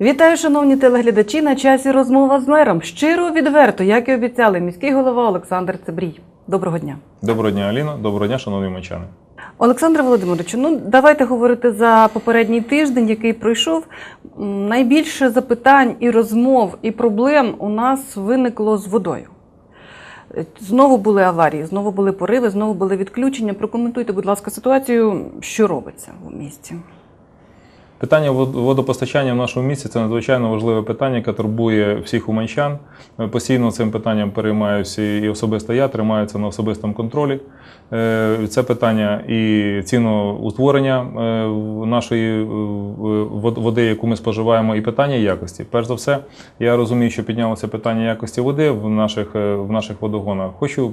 Вітаю, шановні телеглядачі. На часі розмова з мером. Щиро відверто, як і обіцяли, міський голова Олександр Цибрій. Доброго дня. Доброго дня, Аліна. Доброго дня, шановні мочани. Олександре Володимировичу, ну давайте говорити за попередній тиждень, який пройшов. Найбільше запитань і розмов і проблем у нас виникло з водою. Знову були аварії, знову були пориви, знову були відключення. Прокоментуйте, будь ласка, ситуацію, що робиться в місті. Питання вод- водопостачання в нашому місті це надзвичайно важливе питання, яке турбує всіх уманчан. Е, Постійно цим питанням переймаюся і особисто я тримаюся на особистому контролі. Е, Це питання і ціноутворення е, нашої води, яку ми споживаємо, і питання якості. Перш за все, я розумію, що піднялося питання якості води в наших, в наших водогонах. Хочу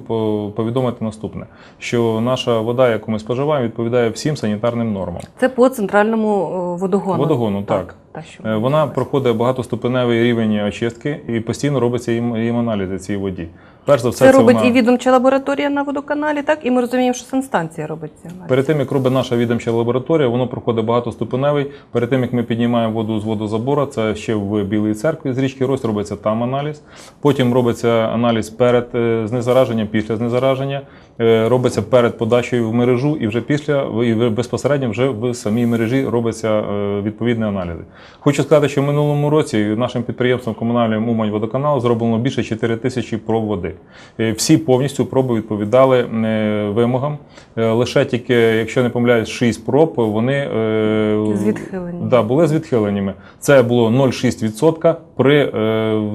повідомити наступне: що наша вода, яку ми споживаємо, відповідає всім санітарним нормам. Це по центральному о, водогону. Водогону, так. Та, що Е, Вона проходить багатоступеневий рівень очистки і постійно робиться їм, їм аналізи цій воді. Перш за все, Це робить вона... і відомча лабораторія на водоканалі, так? І ми розуміємо, що санстанція робить ці аналізи. Перед тим, як робить наша відомча лабораторія, воно проходить багатоступеневий. Перед тим, як ми піднімаємо воду з водозабора, це ще в Білій церкві з річки Рось робиться там аналіз. Потім робиться аналіз перед е, знезараженням, після знезараження. Е, Робиться перед подачею в мережу, і вже після і безпосередньо вже в самій мережі робиться відповідні аналізи. Хочу сказати, що в минулому році нашим підприємством комунальним Умань водоканал зроблено більше 4 тисячі проб води. Е, Всі повністю проби відповідали е, вимогам. Е, Лише тільки, якщо не помиляюсь, 6 проб вони З. Да, були з відхиленнями. Це було 0,6% при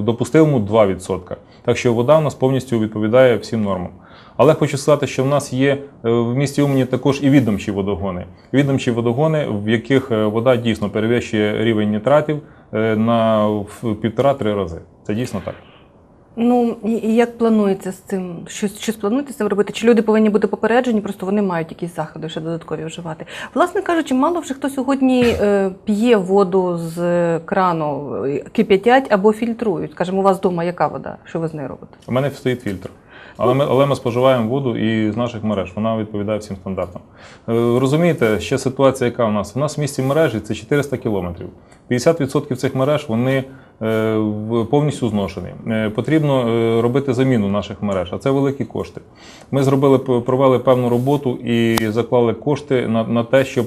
допустимому 2%. Так що вода у нас повністю відповідає всім нормам. Але хочу сказати, що в нас є е, в місті Умані також і відомчі водогони. Відомчі водогони, в яких е, вода дійсно перевищує рівень нітратів е, на півтора-три рази. Це дійсно так. Ну і як планується з цим? Щось, щось плануєте з цим робити? Чи люди повинні бути попереджені, просто вони мають якісь заходи ще додаткові вживати? Власне кажучи, мало вже хто сьогодні е, п'є воду з крану, кип'ятять або фільтрують. Скажімо, у вас вдома яка вода? Що ви з нею робите? У мене стоїть фільтр. Але ми, але ми споживаємо воду і з наших мереж. Вона відповідає всім стандартам. Е, Розумієте, ще ситуація, яка у нас? У нас в місті мережі це 400 кілометрів. 50% цих мереж вони е, повністю зношені. Е, Потрібно робити заміну наших мереж, а це великі кошти. Ми зробили провели певну роботу і заклали кошти на, на те, щоб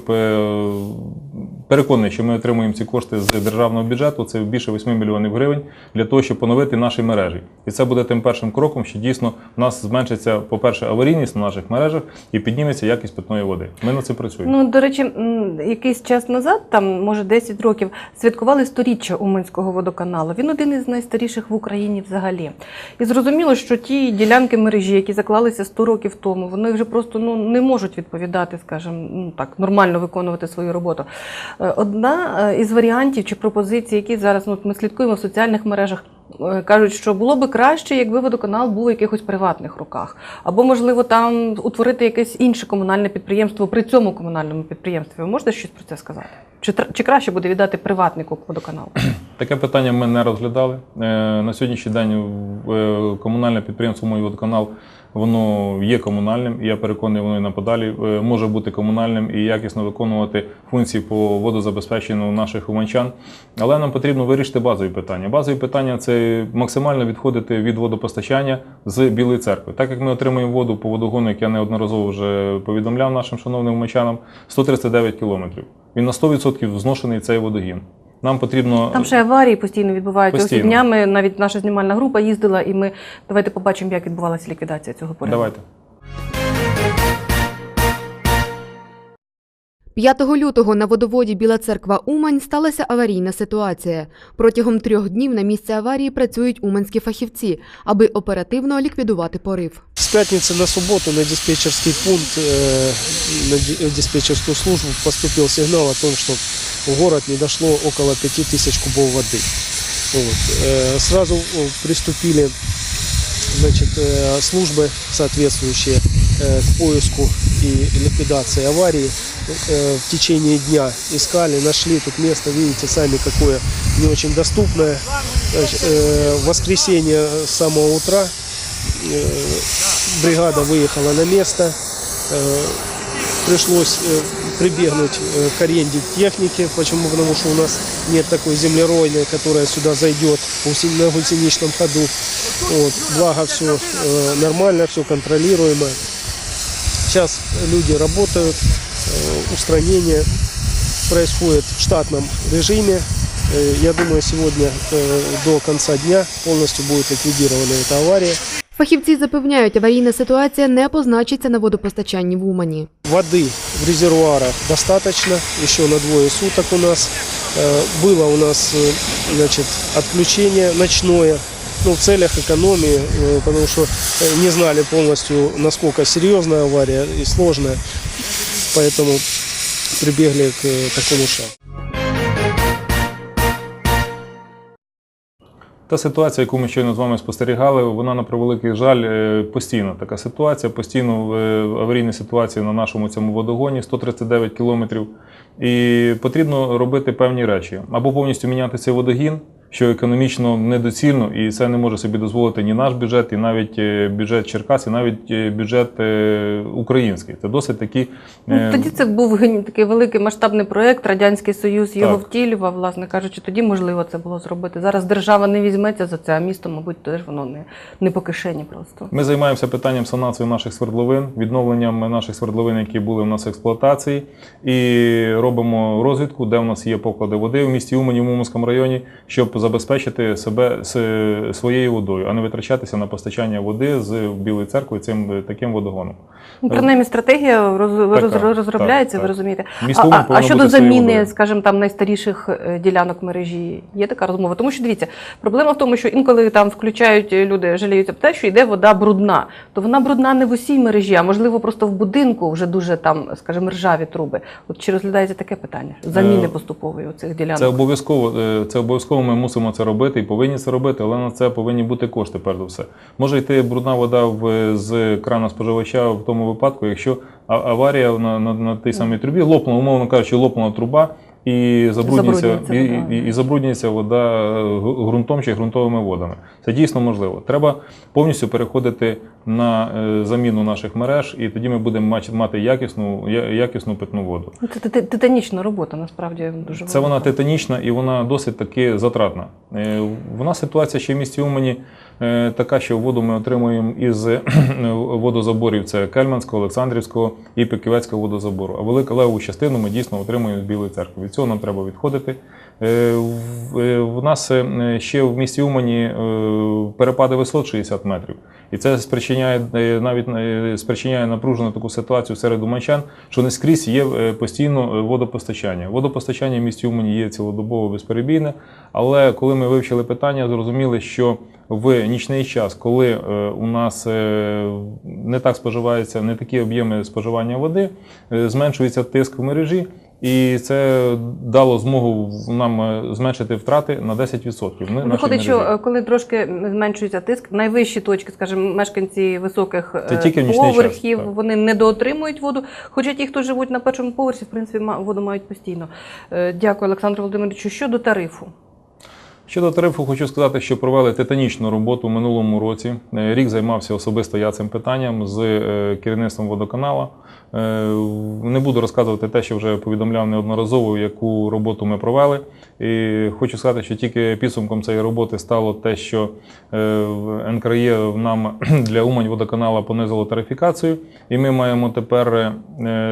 переконаний, що ми отримуємо ці кошти з державного бюджету. Це більше 8 мільйонів гривень для того, щоб поновити наші мережі. І це буде тим першим кроком, що дійсно в нас зменшиться, по-перше, аварійність на наших мережах і підніметься якість питної води. Ми над цим працюємо. Ну, до речі, якийсь час назад, там, може, 10 років, святкували сторіччя Уманського водоканалу. Він один із найстаріших в Україні взагалі. І зрозуміло, що ті ділянки мережі, які заклалися 100 років тому, вони вже просто ну, не можуть відповідати, скажімо, ну, так, нормально виконувати свою роботу. Е, Одна е, із варіантів чи пропозицій, які зараз ну, ми слідкуємо в соціальних мережах, е, кажуть, що було би краще, якби водоканал був у якихось приватних руках. Або, можливо, там утворити якесь інше комунальне підприємство при цьому комунальному підприємстві. Ви можете щось про це сказати? Чи, чи краще буде віддати приватнику водоканал? Таке питання ми не розглядали. На сьогоднішній день комунальне підприємство «Мой водоканал» воно є комунальним, і я переконаний, воно і наподалі е, може бути комунальним і якісно виконувати функції по водозабезпеченню наших уманчан. Але нам потрібно вирішити базові питання. Базові питання це максимально відходити від водопостачання з Білої церкви. Так як ми отримуємо воду по водогону, як я неодноразово вже повідомляв нашим шановним уманчанам, 139 кілометрів. Він на 100% зношений цей водогін. Нам потрібно Там ще аварії постійно відбуваються. Ось Постійно. днями навіть наша знімальна група їздила, і ми давайте побачимо, як відбувалася ліквідація цього пориву. давайте. 5 лютого на водоводі Біла церква Умань сталася аварійна ситуація. Протягом трьох днів на місці аварії працюють уманські фахівці, аби оперативно ліквідувати порив. С пятницы на субботу на диспетчерский пункт, э, на ди- в диспетчерскую службу поступил сигнал о том, что в город не дошло около 5000 кубов воды. Вот. Э, Сразу э, приступили значит, э, службы соответствующие к поиску и ликвидации аварии. В течение дня искали, нашли тут место, видите сами, какое не очень доступное. В воскресенье с самого утра бригада выехала на место. Пришлось прибегнуть э, к аренде техники. Почему? Потому что у нас нет такой землеройной, которая сюда зайдет на гусеничном ходу. Вот. Благо все нормально, все контролируемо. Сейчас люди работают, э, устранение происходит в штатном режиме. Э, Я думаю, сегодня э, до конца дня полностью будет ликвидирована эта авария. Фахівці запевняють, аварійна ситуація не позначиться на водопостачанні в Умані. Воды в резервуарах достаточно, еще на двое суток у нас. Э, Было у нас э, значит, отключение ночное, ну, в целях экономии, э, потому что э, не знали полностью, насколько серьезная авария и сложная, поэтому прибегли к э, такому шагу. Та ситуація, яку ми щойно з вами спостерігали, вона на превеликий жаль Постійна постійно. Така ситуація, постійно е, аварійні ситуації на нашому цьому водогоні 139 кілометрів. І потрібно робити певні речі або повністю міняти цей водогін, що економічно недоцільно, і це не може собі дозволити ні наш бюджет, і навіть е, бюджет Черкас, і навіть е, бюджет е, український. Це досить такі. Ну, тоді це був такий великий масштабний проєкт, Радянський Союз його Так. втілював, власне кажучи, тоді можливо це було зробити. Зараз держава не візьметься за це, а місто, мабуть, теж воно не, не по кишені просто. Ми займаємося питанням санації наших свердловин, відновленням наших свердловин, які були у нас в експлуатації, і робимо розвідку, де у нас є поклади води в місті Умані, в Уманському районі, щоб забезпечити себе своєю водою, а не витрачатися на постачання води з Білої церкви цим таким водогоном. Ну, принаймні, стратегія роз, роз, Така, розробляється, так, ви розумієте. Місто А, а, щодо заміни, скажімо, там найстаріших е, ділянок мережі, є така розмова. Тому що дивіться, проблема в тому, що інколи там включають е, люди, жаліються про те, що йде вода брудна. То вона брудна не в усій мережі, а можливо просто в будинку вже дуже там, скажімо, ржаві труби. От чи розглядається таке питання? Заміни Е, поступової оцих ділянок? Це обов'язково, це обов'язково ми мусимо це робити і повинні це робити, але на це повинні бути кошти, перш за все. Може йти брудна вода в, з крана споживача в тому випадку, якщо аварія на, на, на тій самій трубі лопнула, умовно кажучи, лопнула труба. І забруднюється, і, вода. і, і забруднюється вода е, ґрунтом чи ґрунтовими водами. Це дійсно можливо. Треба повністю переходити на е, заміну наших мереж, і тоді ми будемо мати якісну, якісну питну воду. Ну, Це титанічна робота, насправді дуже Це вона титанічна і вона досить таки затратна. Е, Вона ситуація ще в місті Умані е, така, що воду ми отримуємо із водозаборів це Кельманського, Олександрівського і Пеківецького водозабору. А велику леву частину ми дійсно отримуємо з Білої церкви. Від цього нам треба відходити. Е, в- е, нас е, ще в місті Умані е, перепади висот 60 метрів. І це спричиняє е, навіть е, спричиняє напружену таку ситуацію серед уманчан, що не скрізь є е, постійно е, водопостачання. Водопостачання в місті Умані є цілодобово безперебійне, але коли ми вивчили питання, зрозуміли, що в нічний час, коли е, у нас е, не так споживається, не такі об'єми споживання води, е, зменшується тиск в мережі. І це дало змогу нам е, зменшити втрати на 10%. Ми, нашій Виходить, що е, коли трошки зменшується тиск, найвищі точки, скажімо, мешканці високих е, поверхів, час, вони недоотримують воду. Хоча ті, хто живуть на першому поверсі, в принципі, воду мають постійно. Дякую, Олександр Володимировичу. Щодо тарифу. Щодо тарифу, хочу сказати, що провели титанічну роботу в минулому році. Рік займався особисто я цим питанням з керівництвом водоканала. Е, Не буду розказувати те, що вже повідомляв неодноразово, яку роботу ми провели. І хочу сказати, що тільки підсумком цієї роботи стало те, що е, НКРЄ нам для Умань водоканала понизило тарифікацію, і ми маємо тепер е,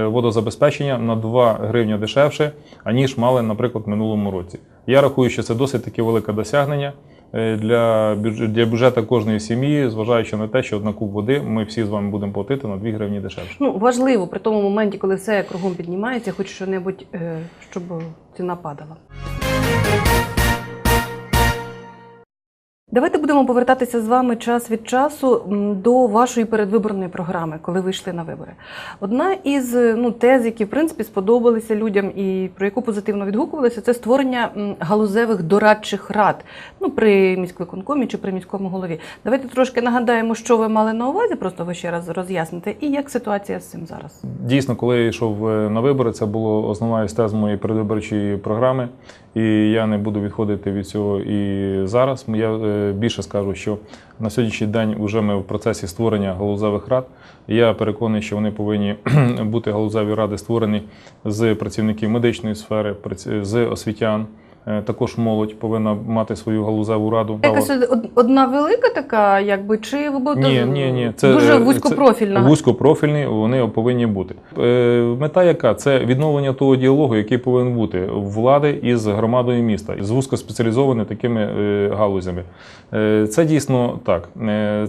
водозабезпечення на 2 гривні дешевше, аніж мали, наприклад, в минулому році. Я рахую, що це досить таки велике досягнення для бюджету, для бюджету кожної сім'ї, зважаючи на те, що одна куб води ми всі з вами будемо платити на 2 гривні дешевше. Ну, важливо при тому моменті, коли все кругом піднімається, хоч що-небудь, е, щоб ціна падала. Давайте будемо повертатися з вами час від часу до вашої передвиборної програми, коли ви йшли на вибори. Одна із е, ну, тез, які в принципі сподобалися людям і про яку позитивно відгукувалися, це створення галузевих дорадчих рад ну, при міськвиконкомі чи при міському голові. Давайте трошки нагадаємо, що ви мали на увазі, просто ви ще раз роз'ясните, і як ситуація з цим зараз. Дійсно, коли я йшов е, на вибори, це було основна із тез моєї передвиборчої програми. І я не буду відходити від цього і зараз. Я е, більше скажу, що на сьогоднішній день вже ми в процесі створення галузевих рад. Я переконаний, що вони повинні бути галузеві ради створені з працівників медичної сфери, з освітян. Е, Також молодь повинна мати свою галузеву раду. Якась одна велика така, якби, чи ви будете Ні, ні, ні. Це, дуже е, вузькопрофільна? Це вузькопрофільні вони повинні бути. Е, Мета яка? Це відновлення того діалогу, який повинен бути влади із громадою міста, з вузькоспеціалізованими такими галузями. Це дійсно так.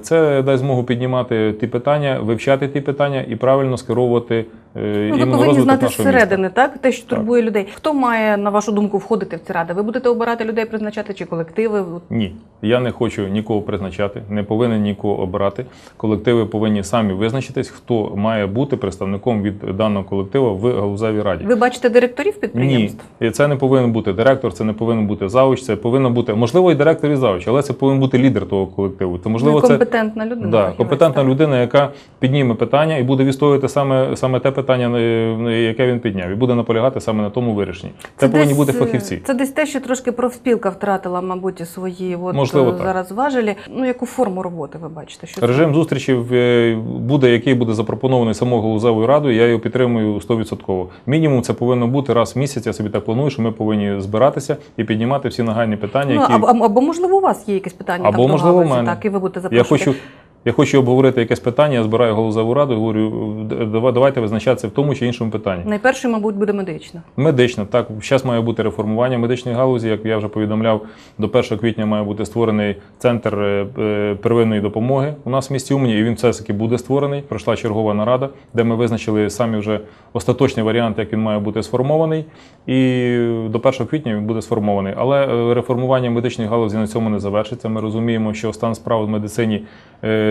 Це дасть змогу піднімати ті питання, вивчати ті питання і правильно скеровувати Ну, ви повинні знати зсередини, так? Те, що Так. турбує людей. Хто має, на вашу думку, входити в ці ради? Ви будете обирати людей, призначати чи колективи? Ні, я не хочу нікого призначати, не повинен нікого обирати. Колективи повинні самі визначитись, хто має бути представником від даного колективу в галузевій раді. Ви бачите директорів Ні, підприємств? І це не повинен бути директор, це не повинен бути завуч, це повинно бути можливо і директор і завуч, але це повинен бути лідер того колективу. То можливо, Ну, це компетентна людина. да, компетентна так. людина, яка підніме питання і буде відстоювати саме, саме те питання, е, яке він підняв, і буде наполягати саме на тому вирішенні. Це, повинні десь, бути е, фахівці. Це десь те, що трошки профспілка втратила, мабуть, свої от, Можливо, е, так. зараз важелі. Ну, яку форму роботи ви бачите? Що це? Режим зустрічі е, буде, який буде запропонований самою галузевою радою. Я його підтримую 100%. Мінімум це повинно бути раз в місяць. Я собі так планую, що ми повинні збиратися і піднімати всі нагальні питання, Ну, які або, або, можливо, у вас є якесь питання Або, там, можливо, галузі, мене. так, і ви будете я хочу. Я хочу обговорити якесь питання, я збираю галузеву раду і говорю, «Давай- давайте визначатися в тому чи іншому питанні. Найперше, мабуть, буде медична. Медична, так, зараз має бути реформування медичної галузі. Як я вже повідомляв, до 1 квітня має бути створений центр е, е, первинної допомоги у нас в місті Умані, і він все таки буде створений. Пройшла чергова нарада, де ми визначили самі вже остаточний варіант, як він має бути сформований. І до 1 квітня він буде сформований. Але е, реформування медичної галузі на цьому не завершиться. Ми розуміємо, що стан справ в медицині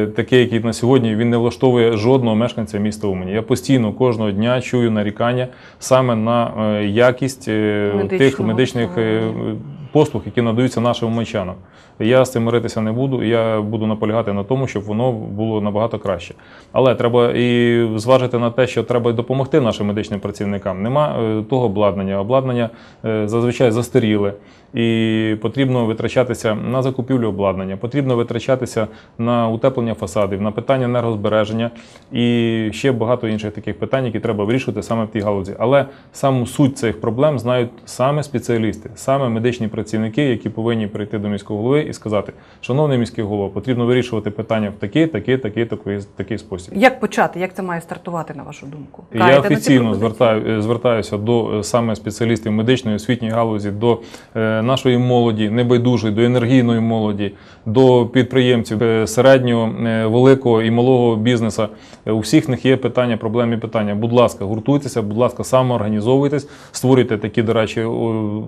такий, який на сьогодні, він не влаштовує жодного мешканця міста Умані. Я постійно кожного дня чую нарікання саме на е, якість Медичного тих медичних е, обслуговування. Послуг, які надаються нашим уманчанам. Я з цим миритися не буду. Я буду наполягати на тому, щоб воно було набагато краще. Але треба і зважити на те, що треба допомогти нашим медичним працівникам. Нема е, того обладнання. Обладнання е, зазвичай застаріле. І потрібно витрачатися на закупівлю обладнання, потрібно витрачатися на утеплення фасадів, на питання енергозбереження і ще багато інших таких питань, які треба вирішувати саме в тій галузі. Але саму суть цих проблем знають саме спеціалісти, саме медичні працівники, які повинні прийти до міського голови і сказати: шановний міський голова, потрібно вирішувати питання в такий, такий, такий, такий, такий спосіб. Як почати? Як це має стартувати, на вашу думку? Каєте Я офіційно звертаю, е, звертаюся до е, саме спеціалістів медичної освітньої галузі, до е, нашої молоді, небайдужої, до енергійної молоді, до підприємців середнього, е, великого і малого бізнесу. У всіх них є питання, проблемні питання. Будь ласка, гуртуйтеся, будь ласка, самоорганізовуйтесь, створюйте такі, до речі,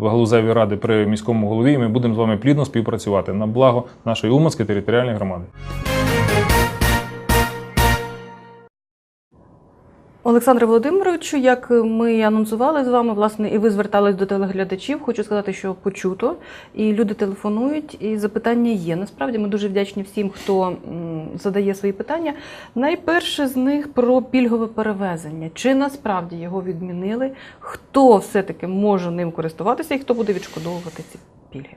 галузеві ради при міському голові. І ми будемо з вами плідно співпрацювати на благо нашої Уманської територіальної громади. Олександре Володимировичу, як ми анонсували з вами, власне, і ви звертались до телеглядачів. Хочу сказати, що почуто, і люди телефонують, і запитання є. Насправді ми дуже вдячні всім, хто задає свої питання. Найперше з них про пільгове перевезення. Чи насправді його відмінили? Хто все-таки може ним користуватися і хто буде відшкодовувати ці пільги?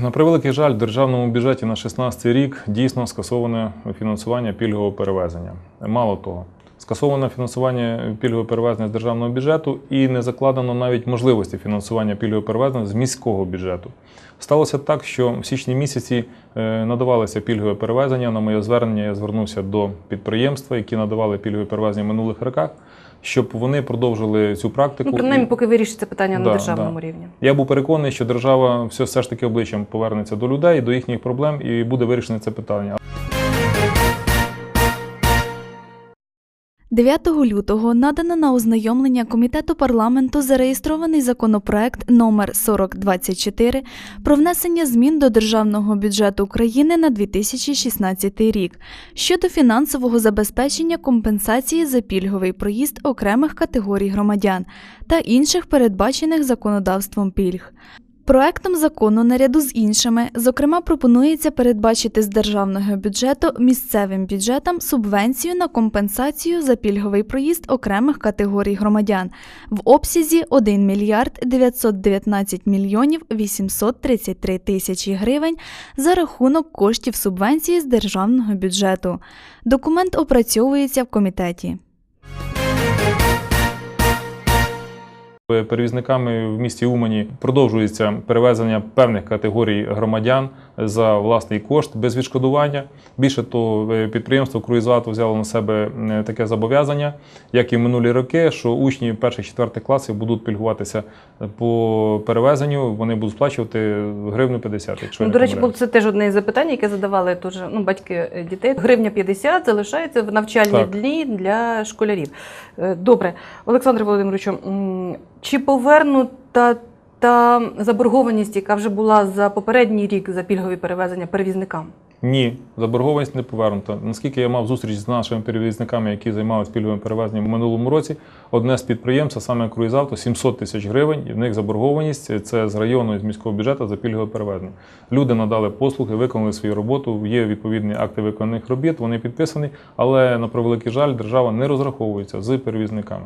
На превеликий жаль, в державному бюджеті на 16 рік дійсно скасоване фінансування пільгового перевезення. Мало того, скасоване фінансування пільгового перевезення з державного бюджету і не закладено навіть можливості фінансування пільгового перевезення з міського бюджету. Сталося так, що в січні місяці е, надавалися пільгове перевезення. На моє звернення я звернувся до підприємства, які надавали пільгові перевезення в минулих роках, щоб вони продовжили цю практику. Ну, принаймні, поки вирішиться питання на державному да. рівні. Я був переконаний, що держава все, все ж таки обличчям повернеться до людей, до їхніх проблем і буде вирішено це питання. 9 лютого надано на ознайомлення Комітету парламенту зареєстрований законопроект номер 4024 про внесення змін до Державного бюджету України на 2016 рік щодо фінансового забезпечення компенсації за пільговий проїзд окремих категорій громадян та інших передбачених законодавством пільг. Проектом закону наряду з іншими, зокрема, пропонується передбачити з державного бюджету місцевим бюджетам субвенцію на компенсацію за пільговий проїзд окремих категорій громадян в обсязі 1 мільярд 919 мільйонів 833 тисячі гривень за рахунок коштів субвенції з державного бюджету. Документ опрацьовується в комітеті. Перевізниками в місті Умані продовжується перевезення певних категорій громадян за власний кошт без відшкодування. Більше того, е, підприємство Круїзавто взяло на себе е, таке зобов'язання, як і в минулі роки, що учні перших четвертих класів будуть пільгуватися по перевезенню. Вони будуть сплачувати гривну 50, якщо Ну, до речі, було це теж одне із запитань, яке задавали теж ну, батьки е, дітей. Гривня 50 залишається в навчальні Так. дні для школярів. Е, Добре, Олександр Володимировичу, чи повернута та заборгованість, яка вже була за попередній рік за пільгові перевезення перевізникам? Ні, заборгованість не повернута. Наскільки я мав зустріч з нашими перевізниками, які займалися пільговим перевезенням в минулому році, одне з підприємств, саме Круїзавто, 700 тисяч гривень, і в них заборгованість це з району і з міського бюджету за пільгове перевезення. Люди надали послуги, виконали свою роботу. Є відповідні акти виконаних робіт, вони підписані, але на превеликий жаль, держава не розраховується з перевізниками.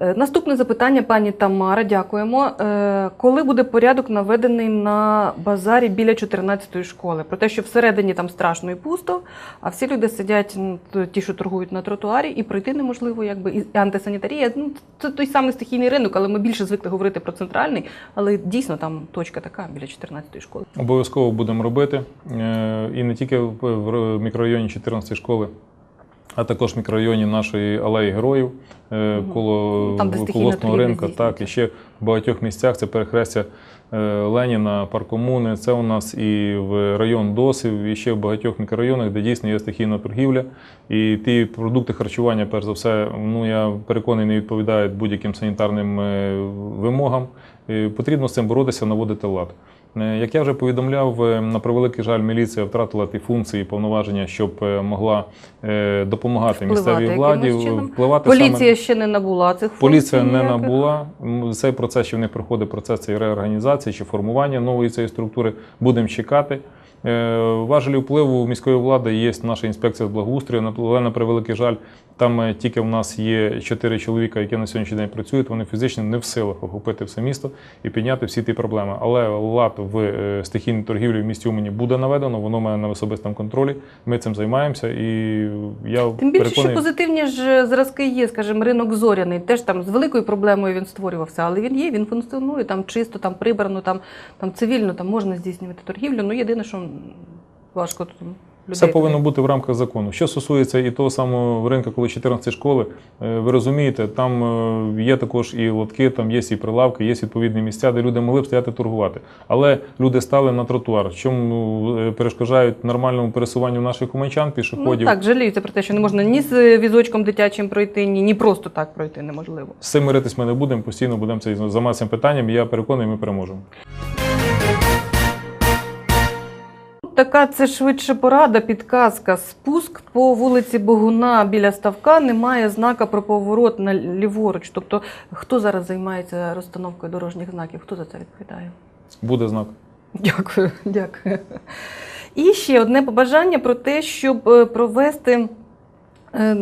Е, Наступне запитання, пані Тамара, дякуємо. Е, Коли буде порядок наведений на базарі біля 14-ї школи? Про те, що всередині там страшно і пусто, а всі люди сидять, ті, що торгують на тротуарі, і пройти неможливо, якби і антисанітарія. Ну, це той самий стихійний ринок, але ми більше звикли говорити про центральний, але дійсно там точка така біля 14-ї школи. Обов'язково будемо робити. Е, І не тільки в мікрорайоні 14 школи, а також в мікрорайоні нашої алеї героїв е, коло колосного ринку. Так, і ще в багатьох місцях це перехрестя е, Леніна, парк комуни. Це у нас і в район Досів, і ще в багатьох мікрорайонах, де дійсно є стихійна торгівля. І ті продукти харчування, перш за все, ну я переконаний, не відповідають будь-яким санітарним е, вимогам. Потрібно з цим боротися, наводити лад. Е, Як я вже повідомляв, е, на превеликий жаль, міліція втратила ті функції і повноваження, щоб е, могла допомагати Впливати місцевій владі, впливати Поліція саме. ще не набула цих Поліція функцій не ніяких. набула. Цей процес ще в них проходить процес цієї реорганізації чи формування нової цієї структури. Будемо чекати. Важелі впливу міської влади є наша інспекція з благоустрою, але на превеликий жаль, там е, тільки в нас є чотири чоловіка, які на сьогоднішній день працюють. Вони фізично не в силах охопити все місто і підняти всі ті проблеми. Але лад в е, стихійній торгівлі в місті Умані буде наведено. Воно мене на особистому контролі. Ми цим займаємося, і я Тим більше, що позитивні ж зразки є, скажімо, ринок зоряний. Теж там з великою проблемою він створювався, але він є, він функціонує там чисто, там прибрано, там, там цивільно, там можна здійснювати торгівлю. Ну єдине, що важко тут людей. Все повинно бути в рамках закону. Що стосується і того самого ринку, коли 14 школи, е, ви розумієте, там е, є також і лотки, там є і прилавки, є відповідні місця, де люди могли б стояти торгувати. Але люди стали на тротуар, чому е, перешкоджають нормальному пересуванню наших уманчан, Ну, пішоходів. так, жаліються про те, що не можна ні з візочком дитячим пройти, ні, ні просто так пройти неможливо. З цим миритись ми не будемо, постійно будемо цей займатися цим питанням. Я переконаний, ми переможемо. Така це швидше порада, підказка. Спуск по вулиці Богуна біля ставка немає знака про поворот на ліворуч. Тобто, хто зараз займається розстановкою дорожніх знаків? Хто за це відповідає? Буде знак. Дякую, дякую. І ще одне побажання про те, щоб е, провести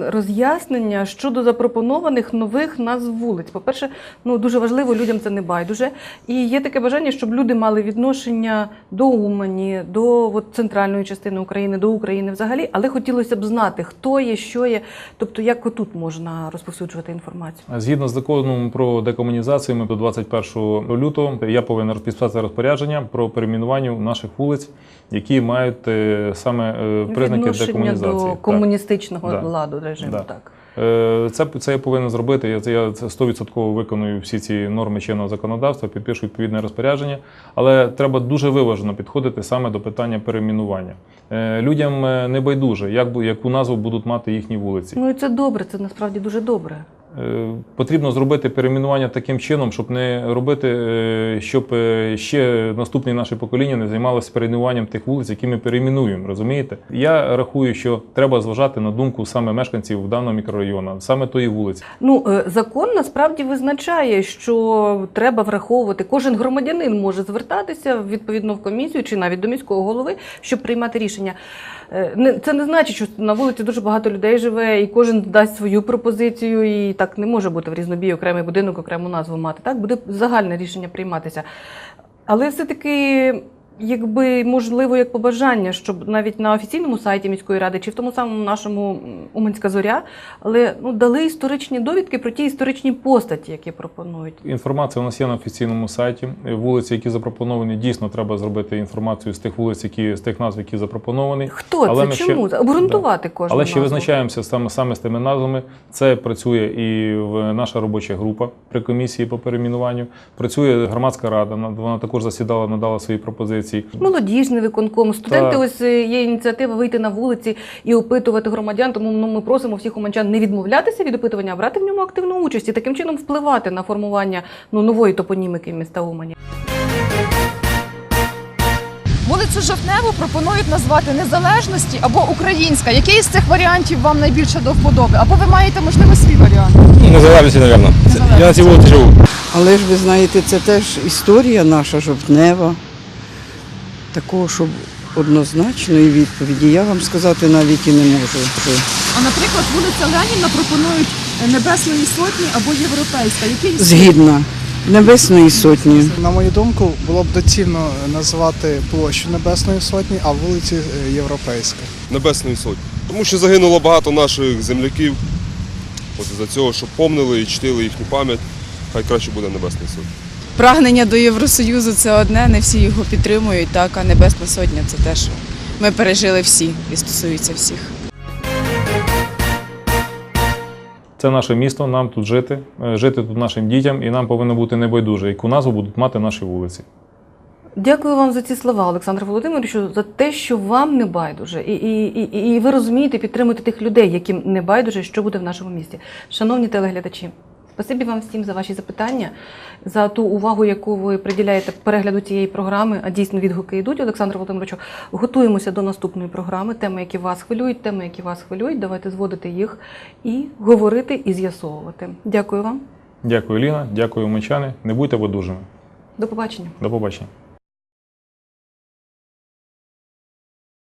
роз'яснення щодо запропонованих нових назв вулиць. По-перше, ну дуже важливо, людям це не байдуже. І є таке бажання, щоб люди мали відношення до Умані, до от, центральної частини України, до України взагалі, але хотілося б знати, хто є, що є, тобто як отут можна розповсюджувати інформацію. Згідно з законом про декомунізацію, ми до 21 лютого я повинен підписати розпорядження про перейменування наших вулиць, які мають е, саме е, признаки відношення декомунізації. до комуністичного Да. Ладу режиму. Да. Так. Е, Це, це я повинен зробити. Я, я 100% виконую всі ці норми чинного законодавства, підпишу відповідне розпорядження. Але треба дуже виважено підходити саме до питання перейменування. Е, Людям е, не байдуже, як, яку назву будуть мати їхні вулиці. Ну і це добре, це насправді дуже добре. Е, Потрібно зробити перейменування таким чином, щоб не робити, е, щоб е, ще наступні наше покоління не займалося перейменуванням тих вулиць, які ми перейменуємо. Розумієте? Я рахую, що треба зважати на думку саме мешканців даного мікрорайону, саме тої вулиці. Ну, закон насправді визначає, що треба враховувати. Кожен громадянин може звертатися відповідно в комісію чи навіть до міського голови, щоб приймати рішення. Е, Це не значить, що на вулиці дуже багато людей живе, і кожен дасть свою пропозицію, і так не може бути в різнобій окремий будинок, окрему назву мати. Так буде загальне рішення прийматися. Але все-таки. Якби можливо, як побажання, щоб навіть на офіційному сайті міської ради чи в тому самому нашому Уманська зоря, але ну дали історичні довідки про ті історичні постаті, які пропонують. Інформація у нас є на офіційному сайті. Вулиці, які запропоновані, дійсно треба зробити інформацію з тих вулиць, які з тих назв, які запропоновані. Хто Але це? ми ще- Чому? Обґрунтувати кожну Але ще назву. визначаємося саме, саме з тими назвами. Це працює і в наша робоча група при комісії по перейменуванню. Працює громадська рада. на- Вона також засідала, надала свої пропозиції. Молодіжний виконком, студенти, Так. ось е, є ініціатива вийти на вулиці і опитувати громадян. Тому ну, ми просимо всіх уманчан не відмовлятися від опитування, а брати в ньому активну участь і таким чином впливати на формування ну нової топоніміки міста Умані. Вулицю Жовтневу пропонують назвати незалежності або українська. Який з цих варіантів вам найбільше до вподоби? Або ви маєте можливо свій варіант? Незалежності, мабуть. Я на цій вулиці живу. Але ж ви знаєте, це теж історія наша жовтнева. Такого, щоб однозначної відповіді я вам сказати навіть і не можу. А наприклад, вулиця Леніна пропонують Небесної Сотні або Європейська. Який з Згідна Небесної сотні. На мою думку, було б доцільно назвати площу Небесної Сотні, а вулиці е, Європейська. Небесної Сотні. Тому що загинуло багато наших земляків. От із-за цього, щоб помнили і чтили їхню пам'ять, хай краще буде Небесної Сотні. Прагнення до Євросоюзу це одне, не всі його підтримують, так, а Небесна Сотня це теж ми пережили всі і стосується всіх. Це наше місто, нам тут жити, е, жити тут нашим дітям, і нам повинно бути небайдуже, яку назву будуть мати наші вулиці. Дякую вам за ці слова, Олександр Володимировичу, за те, що вам не байдуже, і, і, і, і ви розумієте, підтримуєте тих людей, яким не байдуже, що буде в нашому місті. Шановні телеглядачі, спасибі вам всім за ваші запитання, за ту увагу, яку ви приділяєте перегляду цієї програми. А дійсно відгуки йдуть. Олександр Володимировичу, готуємося до наступної програми. Теми, які вас хвилюють, теми, які вас хвилюють. Давайте зводити їх і говорити і з'ясовувати. Дякую вам. Дякую, Ліна, дякую, мечани. Не будьте водужими. До побачення. До побачення.